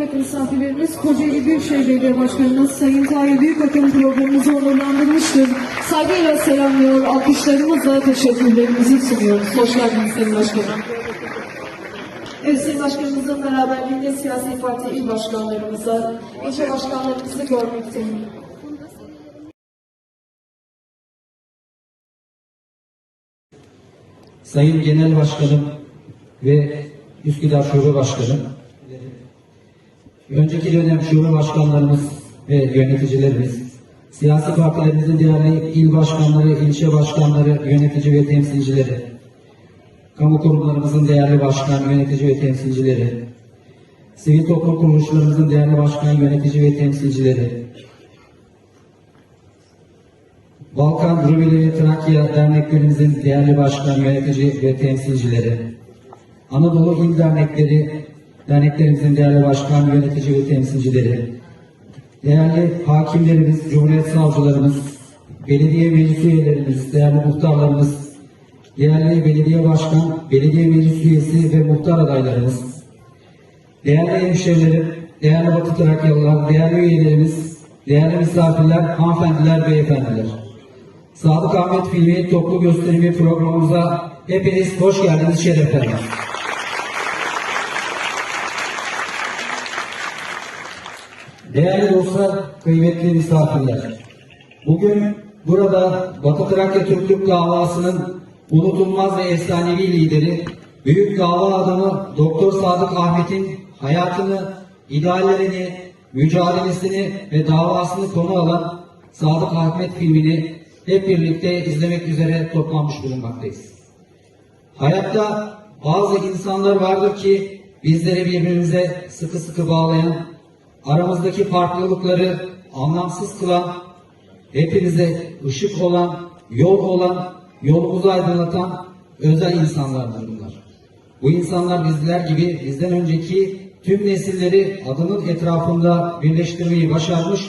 kıymetli misafirlerimiz Kocaeli Büyükşehir Belediye Başkanımız Sayın Tahir Büyükakın programımızı onurlandırmıştır. Saygıyla selamlıyor, alkışlarımızla teşekkürlerimizi sunuyoruz. Hoş geldiniz Sayın Başkanım. Evet Sayın Başkanımızla beraberliğinde siyasi parti il başkanlarımıza, ilçe başkanlarımızı görmekteyim. Sayın Genel Başkanım ve Üsküdar Şube Başkanım, önceki dönem şube başkanlarımız ve yöneticilerimiz, siyasi partilerimizin değerli il başkanları, ilçe başkanları, yönetici ve temsilcileri, kamu kurumlarımızın değerli başkan, yönetici ve temsilcileri, sivil toplum kuruluşlarımızın değerli başkan, yönetici ve temsilcileri, Balkan Rumeli ve Trakya derneklerimizin değerli başkan, yönetici ve temsilcileri, Anadolu İl Dernekleri, derneklerimizin değerli başkan, yönetici ve temsilcileri, değerli hakimlerimiz, Cumhuriyet savcılarımız, belediye meclis üyelerimiz, değerli muhtarlarımız, değerli belediye başkan, belediye meclis üyesi ve muhtar adaylarımız, değerli hemşehrilerim, değerli Batı Trakyalılar, değerli üyelerimiz, değerli misafirler, hanımefendiler, beyefendiler. Sadık Ahmet filmi toplu gösterimi programımıza hepiniz hoş geldiniz, şeref verdiniz. Değerli dostlar, kıymetli misafirler. Bugün burada Batı Trakya Türklük davasının unutulmaz ve efsanevi lideri, büyük dava adamı Doktor Sadık Ahmet'in hayatını, ideallerini, mücadelesini ve davasını konu alan Sadık Ahmet filmini hep birlikte izlemek üzere toplanmış bulunmaktayız. Hayatta bazı insanlar vardır ki bizleri birbirimize sıkı sıkı bağlayan, aramızdaki farklılıkları anlamsız kılan, hepimize ışık olan, yol olan, yolumuzu aydınlatan özel insanlardır bunlar. Bu insanlar bizler gibi bizden önceki tüm nesilleri adının etrafında birleştirmeyi başarmış,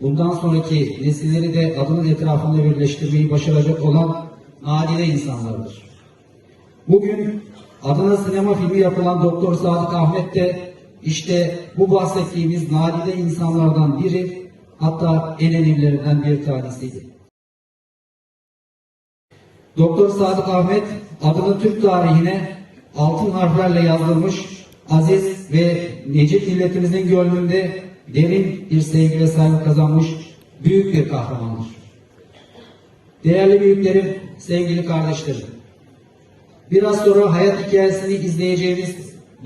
bundan sonraki nesilleri de adının etrafında birleştirmeyi başaracak olan nadide insanlardır. Bugün adına sinema filmi yapılan Doktor Sadık Ahmet de işte bu bahsettiğimiz nadide insanlardan biri hatta en önemlilerinden bir tanesiydi. Doktor Sadık Ahmet adını Türk tarihine altın harflerle yazılmış aziz ve Necip milletimizin gönlünde derin bir sevgi ve saygı kazanmış büyük bir kahramandır. Değerli büyüklerim, sevgili kardeşlerim, Biraz sonra hayat hikayesini izleyeceğimiz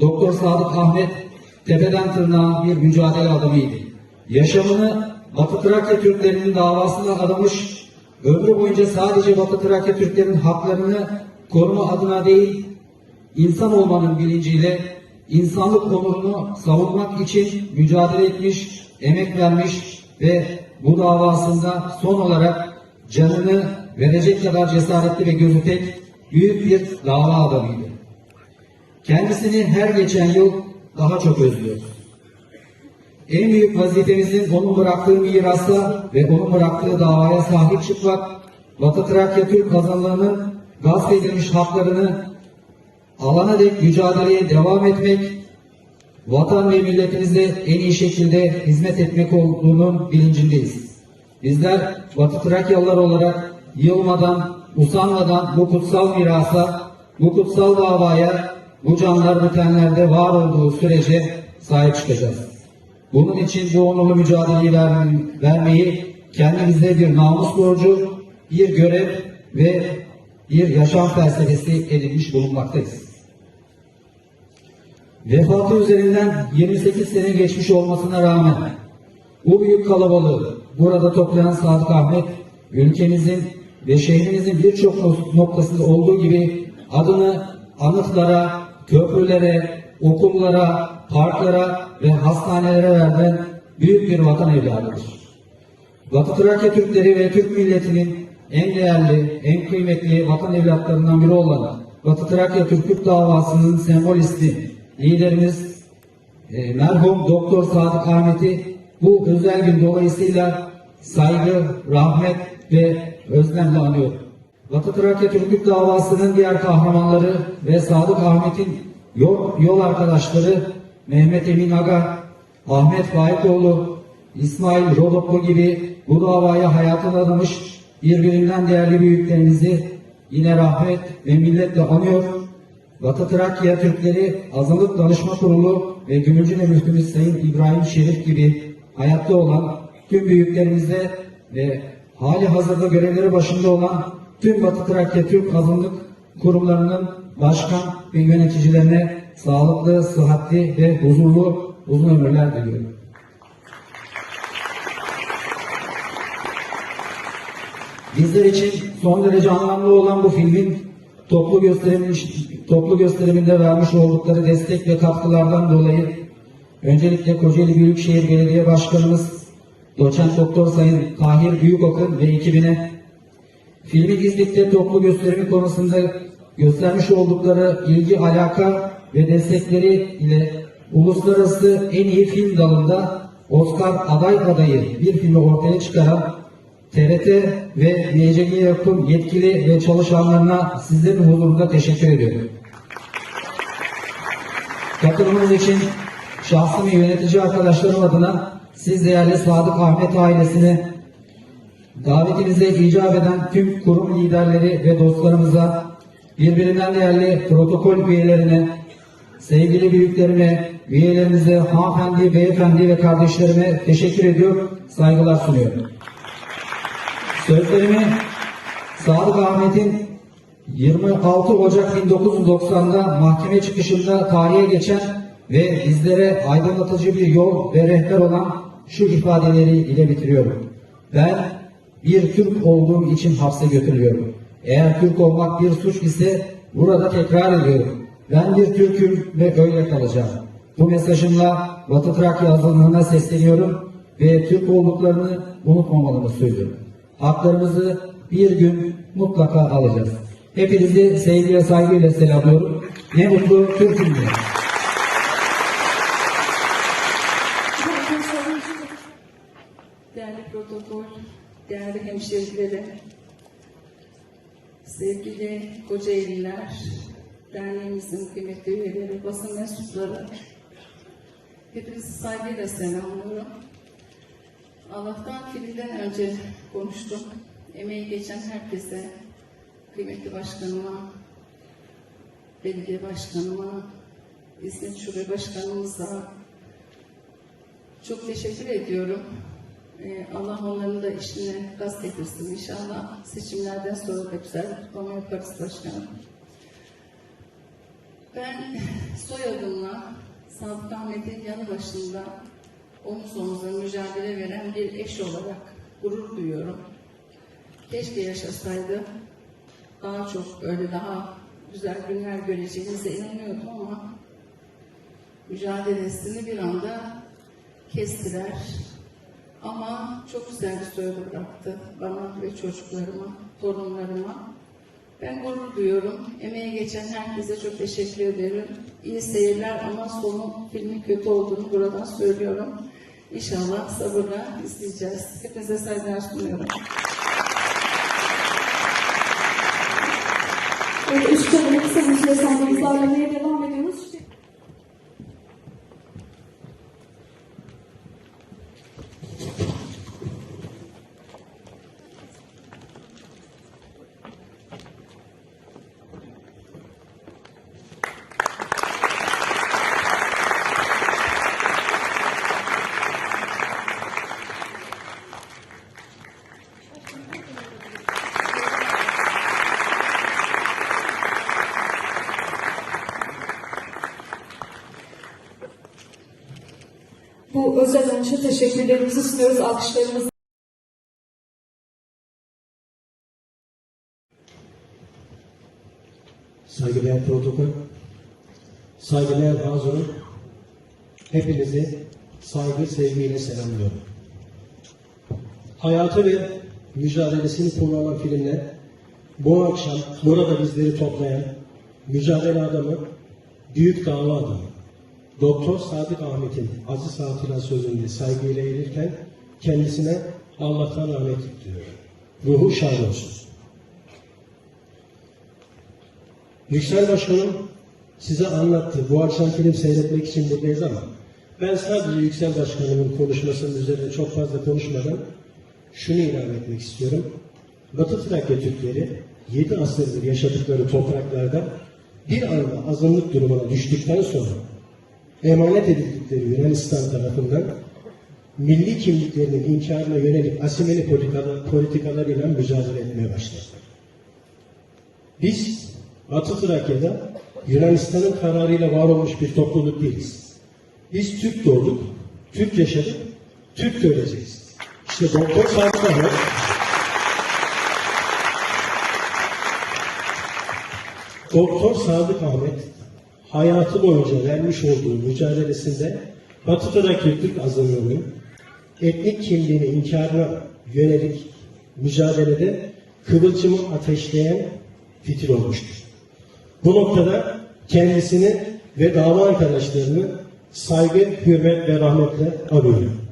Doktor Sadık Ahmet tepeden tırnağa bir mücadele adamıydı. Yaşamını Batı Trakya Türklerinin davasına adamış, ömrü boyunca sadece Batı Trakya Türklerinin haklarını koruma adına değil, insan olmanın bilinciyle insanlık onurunu savunmak için mücadele etmiş, emek vermiş ve bu davasında son olarak canını verecek kadar cesaretli ve gözü tek büyük bir dava adamıydı. Kendisini her geçen yıl daha çok özlüyoruz. En büyük vazifemizin onun bıraktığı mirasa ve onun bıraktığı davaya sahip çıkmak, Batı Trakya Türk kazanlarının gasp edilmiş haklarını alana dek mücadeleye devam etmek, vatan ve milletimize en iyi şekilde hizmet etmek olduğunun bilincindeyiz. Bizler Batı Trakyalılar olarak yılmadan, usanmadan bu kutsal mirasa, bu kutsal davaya, bu canlar bitenlerde var olduğu sürece sahip çıkacağız. Bunun için bu onurlu mücadeleyi ver- vermeyi kendimize bir namus borcu, bir görev ve bir yaşam felsefesi edinmiş bulunmaktayız. Vefatı üzerinden 28 sene geçmiş olmasına rağmen bu büyük kalabalığı burada toplayan Sadık Ahmet, ülkemizin ve şehrimizin birçok nok- noktasında olduğu gibi adını anıtlara, köprülere, okullara, parklara ve hastanelere verden büyük bir vatan evladıdır. Batı Trakya Türkleri ve Türk milletinin en değerli, en kıymetli vatan evlatlarından biri olan Batı Trakya Türklük davasının sembolisti liderimiz e, merhum Doktor Sadık Ahmet'i bu özel gün dolayısıyla saygı, rahmet ve özlemle anıyor. Batı Trakya Türklük davasının diğer kahramanları ve Sadık Ahmet'in yol, yol arkadaşları Mehmet Emin Aga, Ahmet Faikoğlu, İsmail Rodoplu gibi bu davaya hayatını adamış birbirinden değerli büyüklerimizi yine rahmet ve milletle anıyor. Batı Trakya Türkleri Azınlık Danışma Kurulu ve Gümülcine Müftümüz Sayın İbrahim Şerif gibi hayatta olan tüm büyüklerimize ve hali hazırda görevleri başında olan tüm Batı Trakya Türk Azınlık kurumlarının başkan ve yöneticilerine sağlıklı, sıhhatli ve huzurlu uzun ömürler diliyorum. Bizler için son derece anlamlı olan bu filmin toplu toplu gösteriminde vermiş oldukları destek ve katkılardan dolayı öncelikle Kocaeli Büyükşehir Belediye Başkanımız Doçent Doktor Sayın Tahir Büyükok'un ve ekibine filmin İznik'te toplu gösterimi konusunda göstermiş oldukları ilgi, alaka ve destekleri ile uluslararası en iyi film dalında Oscar aday adayı bir filmi ortaya çıkaran TRT ve YCG Yapım yetkili ve çalışanlarına sizlerin huzurunda teşekkür ediyorum. Katılımınız için şahsım ve yönetici arkadaşlarım adına siz değerli Sadık Ahmet ailesine davetimize icap eden tüm kurum liderleri ve dostlarımıza birbirinden değerli protokol üyelerine sevgili büyüklerime, üyelerimize, hanımefendi, beyefendi ve kardeşlerime teşekkür ediyor, saygılar sunuyorum. Sözlerimi Sadık Ahmet'in 26 Ocak 1990'da mahkeme çıkışında tarihe geçen ve bizlere aydınlatıcı bir yol ve rehber olan şu ifadeleri ile bitiriyorum. Ben bir Türk olduğum için hapse götürülüyorum. Eğer Türk olmak bir suç ise burada tekrar ediyorum. Ben bir Türk'üm ve öyle kalacağım. Bu mesajımla Batı Trakya azınlığına sesleniyorum ve Türk olduklarını unutmamalarını söylüyorum. Haklarımızı bir gün mutlaka alacağız. Hepinizi sevgi ve saygıyla selamlıyorum. Ne mutlu Türk'üm diye. Değerli protokol, değerli hemşerilerim, sevgili Kocaeliler, derneğimizin kıymetli üyeleri, basın mensupları, hepinizi saygıyla selamlıyorum. Allah'tan filmden önce konuştum. Emeği geçen herkese, kıymetli başkanıma, belediye başkanıma, İzmir Şube Başkanımıza, çok teşekkür ediyorum. Ee, Allah onların da işine gaz getirsin inşallah. Seçimlerden sonra da güzel kutlama yaparız başkanım. Ben soyadımla Sadık Ahmet'in yanı başında omuz omuza mücadele veren bir eş olarak gurur duyuyorum. Keşke yaşasaydı daha çok öyle daha güzel günler göreceğinize inanıyordum ama mücadelesini bir anda kestiler. Ama çok güzel bir söylü bıraktı bana ve çocuklarıma, torunlarıma. Ben gurur duyuyorum. Emeği geçen herkese çok teşekkür ederim. İyi seyirler ama sonu filmin kötü olduğunu buradan söylüyorum. İnşallah sabırla izleyeceğiz. Hepinize saygılar sunuyorum. Üç kadını kısa bir sahnemizi ağırlamaya devam Bu özel önce teşekkürlerimizi sunuyoruz, alkışlarımızı Saygıdeğer protokol, saygıdeğer hazırım, hepinizi saygı, sevgiyle selamlıyorum. Hayatı ve mücadelesini konu alan filmler, bu akşam burada bizleri toplayan mücadele adamı, büyük dava adamı, Doktor Sadık Ahmet'in aziz hatıra sözünde saygıyla eğilirken kendisine Allah'tan rahmet diliyorum. Ruhu şad olsun. Yüksel Başkanım size anlattı. Bu akşam film seyretmek için buradayız ama Ben sadece Yüksel Başkanımın konuşmasının üzerine çok fazla konuşmadan şunu ilave etmek istiyorum. Batı Trakya Türkleri 7 asırdır yaşadıkları topraklarda bir anda azınlık durumuna düştükten sonra emanet edildikleri Yunanistan tarafından milli kimliklerinin inkarına yönelik asimili politikalar, politikalarıyla mücadele etmeye başladılar. Biz Batı Trakya'da Yunanistan'ın kararıyla var olmuş bir topluluk değiliz. Biz Türk doğduk, Türk yaşadık, Türk de öleceğiz. İşte Doktor Sadık Ahmet Doktor Sadık Ahmet hayatı boyunca vermiş olduğu mücadelesinde Batı Trakya Türk azınlığının etnik kimliğini inkarına yönelik mücadelede kıvılcımı ateşleyen fitil olmuştur. Bu noktada kendisini ve dava arkadaşlarını saygı, hürmet ve rahmetle anıyorum.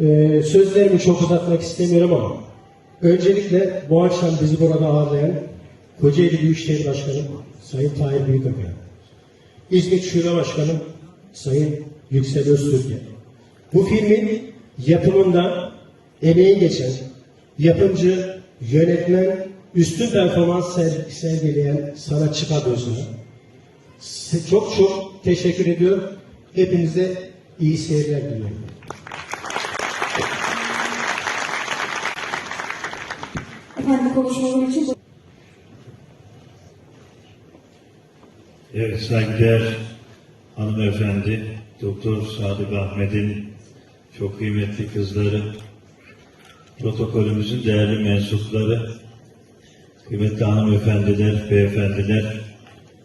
Ee, sözlerimi çok uzatmak istemiyorum ama öncelikle bu akşam bizi burada ağırlayan Kocaeli Büyükşehir Başkanı Sayın Tahir Büyükakaya, İzmit Şube Başkanı Sayın Yüksel Öztürk'e, bu filmin yapımında emeği geçen yapımcı, yönetmen, üstün performans ser- sergileyen sanatçı kadrosuna çok çok teşekkür ediyorum. Hepinize iyi seyirler diliyorum. Efendim konuşmalar için Evet saygıdeğer hanımefendi, Doktor Sadık Ahmet'in çok kıymetli kızları, protokolümüzün değerli mensupları, kıymetli hanımefendiler, beyefendiler,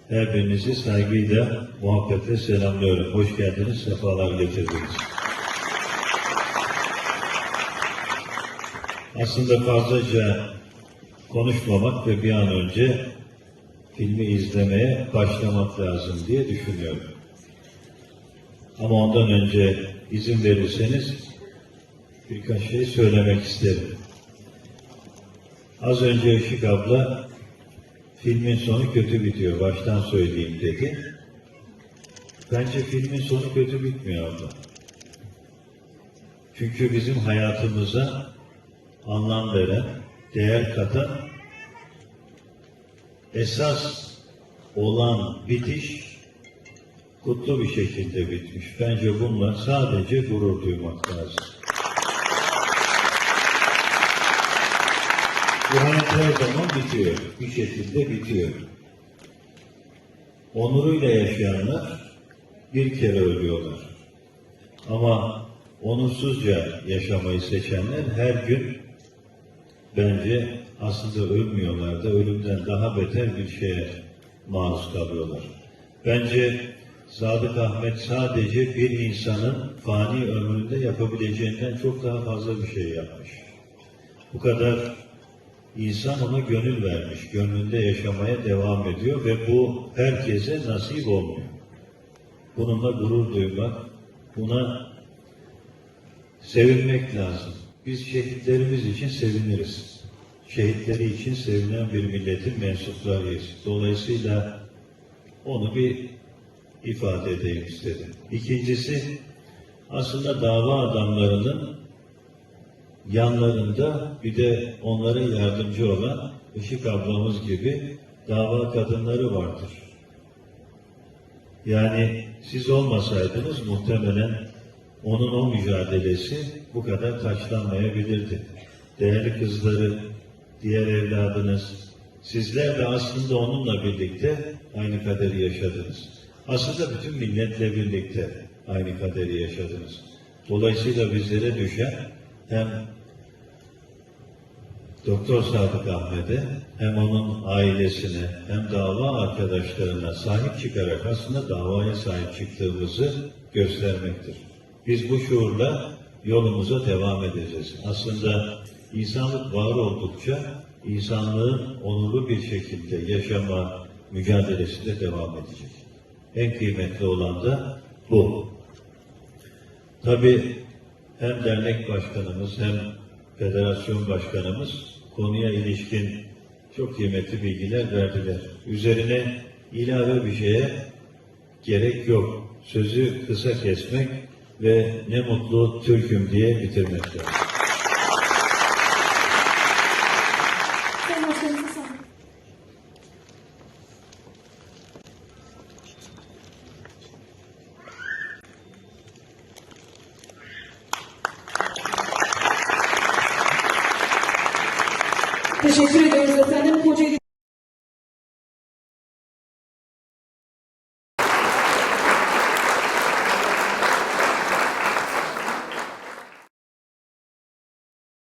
her birinizi saygıyla, muhabbetle selamlıyorum. Hoş geldiniz, sefalar getirdiniz. Aslında fazlaca konuşmamak ve bir an önce filmi izlemeye başlamak lazım diye düşünüyorum. Ama ondan önce izin verirseniz birkaç şey söylemek isterim. Az önce Işık abla filmin sonu kötü bitiyor, baştan söyleyeyim dedi. Bence filmin sonu kötü bitmiyor abla. Çünkü bizim hayatımıza anlam veren, değer katan esas olan bitiş kutlu bir şekilde bitmiş. Bence bununla sadece gurur duymak lazım. Bu hayat her zaman bitiyor. Bir şekilde bitiyor. Onuruyla yaşayanlar bir kere ölüyorlar. Ama onursuzca yaşamayı seçenler her gün bence aslında ölmüyorlar da ölümden daha beter bir şeye maruz kalıyorlar. Bence Sadık Ahmet sadece bir insanın fani ömründe yapabileceğinden çok daha fazla bir şey yapmış. Bu kadar insan ona gönül vermiş, gönlünde yaşamaya devam ediyor ve bu herkese nasip olmuyor. Bununla gurur duymak, buna sevinmek lazım. Biz şehitlerimiz için seviniriz. Şehitleri için sevinen bir milletin mensuplarıyız. Dolayısıyla onu bir ifade edeyim istedim. İkincisi, aslında dava adamlarının yanlarında bir de onlara yardımcı olan Işık ablamız gibi dava kadınları vardır. Yani siz olmasaydınız muhtemelen onun o mücadelesi bu kadar taçlanmayabilirdi. Değerli kızları, diğer evladınız, sizler de aslında onunla birlikte aynı kaderi yaşadınız. Aslında bütün milletle birlikte aynı kaderi yaşadınız. Dolayısıyla bizlere düşen hem Doktor Sadık Ahmet'e hem onun ailesine hem dava arkadaşlarına sahip çıkarak aslında davaya sahip çıktığımızı göstermektir. Biz bu şuurla yolumuza devam edeceğiz. Aslında insanlık var oldukça insanlığın onurlu bir şekilde yaşama mücadelesi de devam edecek. En kıymetli olan da bu. Tabii hem dernek başkanımız hem federasyon başkanımız konuya ilişkin çok kıymetli bilgiler verdiler. Üzerine ilave bir şeye gerek yok. sözü kısa kesmek ve ne mutlu Türk'üm diye bitirmek lazım.